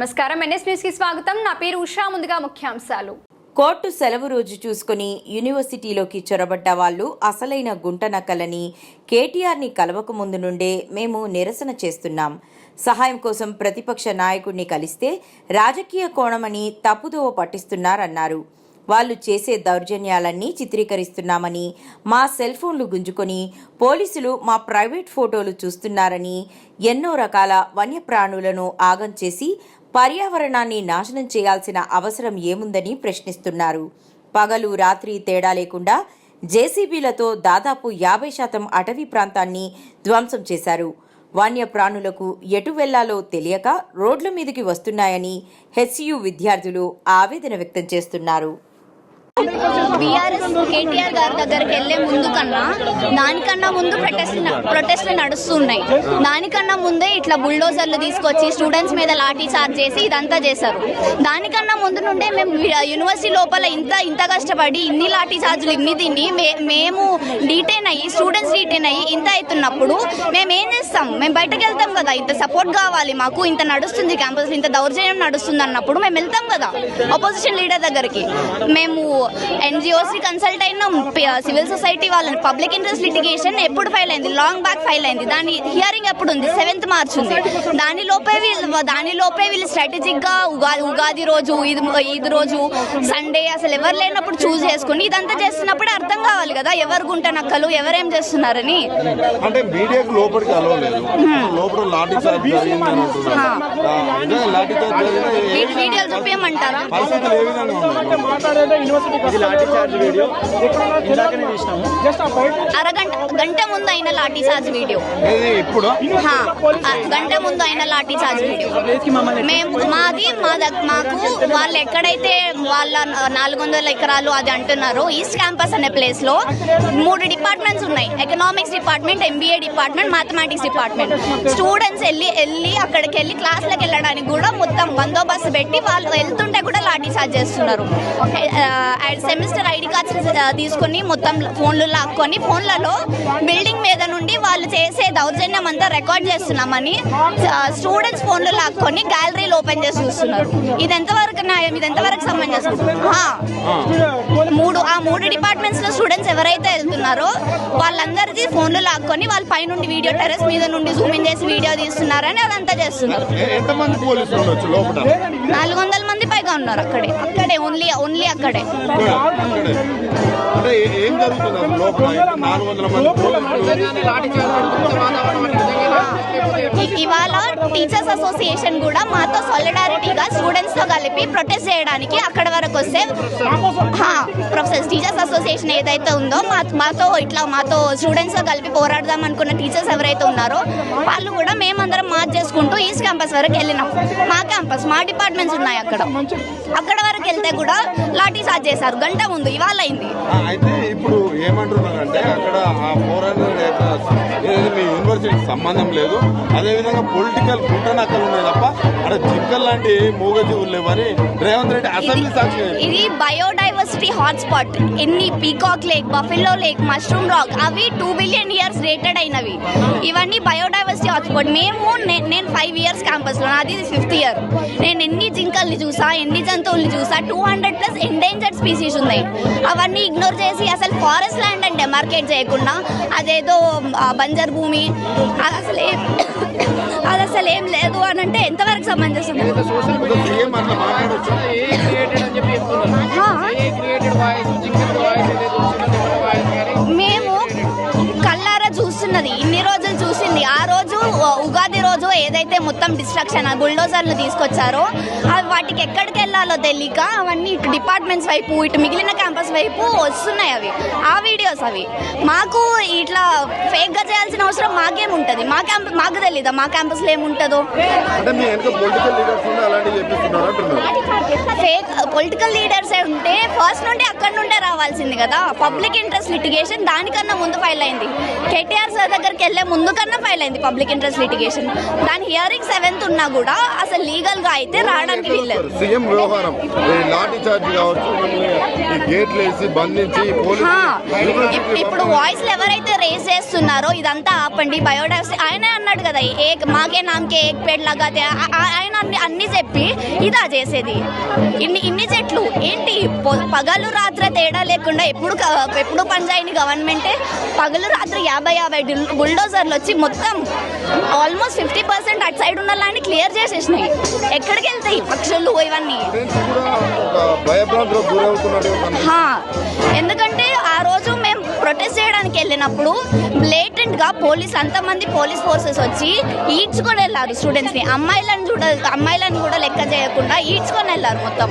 నమస్కారం. ఎన్ఎస్ న్యూస్కి స్వాగతం. నా పేరు ఉషా. ముందుగా ముఖ్యాంశాలు. కోర్టు సెలవు రోజు చూసుకుని యూనివర్సిటీలోకి చొరబడ్డ వాళ్ళు అసలైన గుంట నక్కలని కేటీఆర్ని కలవక ముందు నుండే మేము నిరసన చేస్తున్నాం. సహాయం కోసం ప్రతిపక్ష నాయకుడిని కలిస్తే రాజకీయ కోణమని తప్పుదోవ పట్టిస్తున్నారన్నారు. వాళ్ళు చేసే దౌర్జన్యాలన్నీ చిత్రీకరిస్తున్నామని మా సెల్ ఫోన్లు గుంజుకొని పోలీసులు మా ప్రైవేట్ ఫోటోలు చూస్తున్నారని ఎన్నో రకాల వన్యప్రాణులను ఆగం చేసి పర్యావరణాన్ని నాశనం చేయాల్సిన అవసరం ఏముందని ప్రశ్నిస్తున్నారు. పగలు రాత్రి తేడా లేకుండా జేసీబీలతో దాదాపు యాభై శాతం అటవీ ప్రాంతాన్ని ధ్వంసం చేశారు. వన్యప్రాణులకు ఎటు వెళ్ళాలో తెలియక రోడ్ల మీదకి వస్తున్నాయని హెచ్యు విద్యార్థులు ఆవేదన వ్యక్తం చేస్తున్నారు. బీఆర్ఎస్ కేటీఆర్ గారి దగ్గరికి వెళ్ళే ముందు కన్నా దానికన్నా ముందు ప్రొటెస్ట్ ప్రొటెస్ట్లు నడుస్తున్నాయి. దానికన్నా ముందే ఇట్లా బుల్డోజర్లు తీసుకొచ్చి స్టూడెంట్స్ మీద లాఠీ చార్జ్ చేసి ఇదంతా చేశారు. దానికన్నా ముందు నుండే మేము యూనివర్సిటీ లోపల ఇంత ఇంత కష్టపడి ఇన్ని లాఠీ చార్జ్లు ఇన్ని తిని మే- మేము డీటైన్ అయ్యి స్టూడెంట్స్ డీటైన్ అయ్యి ఇంత అవుతున్నప్పుడు మేము ఏం చేస్తాం? మేము బయటకు వెళ్తాం కదా ఇంత సపోర్ట్ కావాలి మాకు ఇంత నడుస్తుంది క్యాంపస్ ఇంత దౌర్జన్యం నడుస్తుంది అన్నప్పుడు మేము వెళ్తాం కదా అపోజిషన్ లీడర్ దగ్గరికి. మేము ఎన్జిఓస్ కన్సల్ట్ అయినాం. సివిల్ సొసైటీ వాళ్ళని. పబ్లిక్ ఇంట్రెస్ట్ లిటిగేషన్ ఎప్పుడు ఫైల్ అయింది? లాంగ్ బ్యాక్ ఫైల్ అయింది. దాని హియరింగ్ ఎప్పుడు ఉంది? సెవెంత్ మార్చ్ ఉంది. దాని లోపే వీళ్ళు దాని లోపే వీళ్ళు స్ట్రాటజిక్గా ఉగాది ఉగాది రోజు ఈద్ ఈద్ రోజు సండే అసలు ఎవరు లేనప్పుడు చూస్ చేసుకుని ఇదంతా చేస్తున్నప్పుడే అర్థం కావాలి కదా. ఎవరు గుంట నక్కలు ఎవరేం చేస్తున్నారని. అంటే మీడియాకు లోపలికి అలవలేదు. లోపల లాఠీ చార్జ్ వీడియోలు చూపించమంటారా పరిస్థితులు ఏ విధంగా ఉన్నాయి ఇది లాఠీ చార్జ్ వీడియో. ఇందాకనే తీసినాము. అరగంట గంట ముందు అయిన లాఠీ చార్జ్ వీడియో. ఇప్పుడు? గంట ముందు అయిన లాఠీ చార్జ్ వీడియో. మేము మాది మా దగ్- మాకు వాళ్ళు ఎక్కడైతే వాళ్ళ నాలుగు వందల ఎకరాలు అది అంటున్నారో ఈస్ట్ క్యాంపస్ అనే ప్లేస్లో మూడు డిపార్ట్మెంట్స్ ఉన్నాయి. Economics department MBA department mathematics department. Students వెళ్ళి వెళ్ళి అక్కడికి వెళ్ళి క్లాసులకు వెళ్ళడానికి కూడా మొత్తం బందోబస్తు పెట్టి వాళ్ళు వెళ్తుంటే కూడా లాఠీ చార్జ్ చేస్తున్నారు. సెమిస్టర్ ఐడి కార్డ్స్ తీసుకొని మొత్తం ఫోన్లు లాక్కొని ఫోన్లలో బిల్డింగ్ మీద నుండి వాళ్ళు చేసే దౌర్జన్యం అంతా రికార్డ్ చేస్తున్నామని స్టూడెంట్స్ ఫోన్లు లాక్కొని గ్యాలరీలు ఓపెన్ చేసి చూస్తున్నారు. ఇది ఎంతవరకు న్యాయం? ఇది ఎంతవరకు హా. మూడు ఆ మూడు డిపార్ట్మెంట్స్లో స్టూడెంట్స్ ఎవరైతే వెళ్తున్నారో వాళ్ళందరిది ఫోన్లు లాక్కొని వాళ్ళ పైనుండి వీడియో టెరెస్ మీద నుండి జూమింగ్ చేసి వీడియో తీస్తున్నారని అదంతా చేస్తున్నారు. నాలుగు వందల మంది పైగా ఉన్నారు అక్కడే. అక్కడే ఓన్లీ ఓన్లీ అక్కడే. అంటే ఏ- జరుగుతుంది లోపల? నాలుగు వందల మంది ఇవాళ టీచర్స్ అసోసియేషన్ కూడా మాతో సాలిడారిటీగా స్టూడెంట్స్తో కలిపి ప్రొటెస్ట్ చేయడానికి అక్కడ వరకు వస్తే ప్రొఫెసర్ టీచర్స్ అసోసియేషన్ ఏదైతే ఉందో మాతో ఇట్లా మాతో స్టూడెంట్స్తో కలిపి పోరాడదాం అనుకున్న టీచర్స్ ఎవరైతే ఉన్నారో వాళ్ళు కూడా మేమందరం మార్చ్ చేసుకుంటూ ఈస్ట్ క్యాంపస్ వరకు వెళ్ళినాం. మా క్యాంపస్ మా డిపార్ట్మెంట్స్ ఉన్నాయి అక్కడ. అక్కడ వరకు వెళ్తే కూడా లాఠీ చార్జ్ చేశారు. గంట ముందు ఇవాళ అయింది. అయితే ఇప్పుడు ఏమంటున్నారంటే అక్కడ ఆ పోరాటం యూనివర్సిటీకి సంబంధం లేదు. అదేవిధంగా పొలిటికల్ గుంటనక్కలు ఉన్నాయి తప్ప అక్కడ జింకల్ లాంటి మూగజీవులు లేవని రేవంత్ రెడ్డి అసెంబ్లీ సాక్షి ఇది బయోడైవర్సిటీ హాట్స్పాట్ ఎన్ని peacock lake buffalo lake mushroom rock అవి టూ బిలియన్ ఇయర్స్ రేటెడ్ అయినవి. ఇవన్నీ బయోడైవర్సిటీ హాట్స్పాట్ మేము నేను ఫైవ్ ఇయర్స్ క్యాంపస్లో నాది ఫిఫ్త్ ఇయర్ నేను ఎన్ని జింకల్ని చూసా ఎన్ని జంతువుల్ని చూసా two hundred plus endangered species ఉన్నాయి. అవన్నీ ఇగ్నోర్ చేసి అసలు ఫారెస్ట్ ల్యాండ్ అని డెమార్కేట్ చేయకుండా అదేదో బంజర్ భూమి అది అసలు ఏం అది అసలు ఏం లేదు అని అంటే ఎంతవరకు సమంజసం? మేము కల్లారా చూస్తున్నది. ఇన్ని రోజులు చూసింది. ఆ రోజు ఉగాది ఏదైతే మొత్తం డిస్ట్రక్షన్ బుల్డోజర్లు తీసుకొచ్చారో అవి వాటికి ఎక్కడికి వెళ్ళాలో తెలియక అవన్నీ ఇటు డిపార్ట్మెంట్స్ వైపు ఇటు మిగిలిన క్యాంపస్ వైపు వస్తున్నాయి అవి. ఆ వీడియోస్ అవి. మాకు ఇట్లా ఫేక్గా చేయాల్సిన అవసరం మాకేముంటది మా క్యాంపస్ మాకు తెలీదా? మా క్యాంపస్లో ఏముంటుందో? ఫేక్ పొలిటికల్ లీడర్స్ ఉంటే ఫస్ట్ నుండి అక్కడ నుండే రావాల్సింది కదా. పబ్లిక్ ఇంట్రెస్ట్ లిటిగేషన్ దానికన్నా ముందు ఫైల్ అయింది. కేటీఆర్ సార్ దగ్గరికి వెళ్ళే ముందు కన్నా ఫైల్ అయింది పబ్లిక్ ఇంట్రెస్ట్ లిటిగేషన్ దాని హియరింగ్ సెవెంత్ ఉన్నా కూడా అసలు లీగల్గా అయితే రావడానికి వీల్లేదు సీఎం వ్యవహారం. ఈ లాఠీ చార్జ్ కావచ్చు ఈ గేట్లు వేసి బంధించి పోలీసు హా, ఇప్- ఇప్పుడు వాయిస్ ఎవరైతే రేస్ చేస్తున్నారో ఇదంతా ఆపండి. బయోడైవర్సిటీ ఆయనే అన్నాడు కదా ఏక్ మాకే నామకే ఏక్ పేడ్ లగాతే ఆయన అన్ని అన్ని చెప్పి ఇదా చేసేది. ఇన్ని ఇన్ని చెట్లు. ఏంటి? పగలు రాత్రి తేడా లేకుండా ఎప్పుడు ఎప్పుడు పనిచేయని గవర్నమెంటే పగలు రాత్రి యాభై యాభై బుల్డోజర్లు వచ్చి మొత్తం ఆల్మోస్ట్ ఫిఫ్టీ పర్సెంట్ అటు సైడ్ ఉన్న ల్యాండ్ క్లియర్ చేసేసినాయి. ఎక్కడికి వెళ్తాయి పక్షులు ఇవన్నీ? ఎందుకంటే ఆ రోజు మేము ప్రొటెస్ట్ చేయడానికి వెళ్ళినప్పుడు బ్లేటెంట్గా పోలీస్ అంతమంది పోలీస్ ఫోర్సెస్ వచ్చి ఈడ్చుకొని వెళ్ళారు స్టూడెంట్స్ని అమ్మాయిలను చూడ అమ్మాయిలను కూడా లెక్క చేయకుండా ఈడ్చుకొని వెళ్ళారు మొత్తం.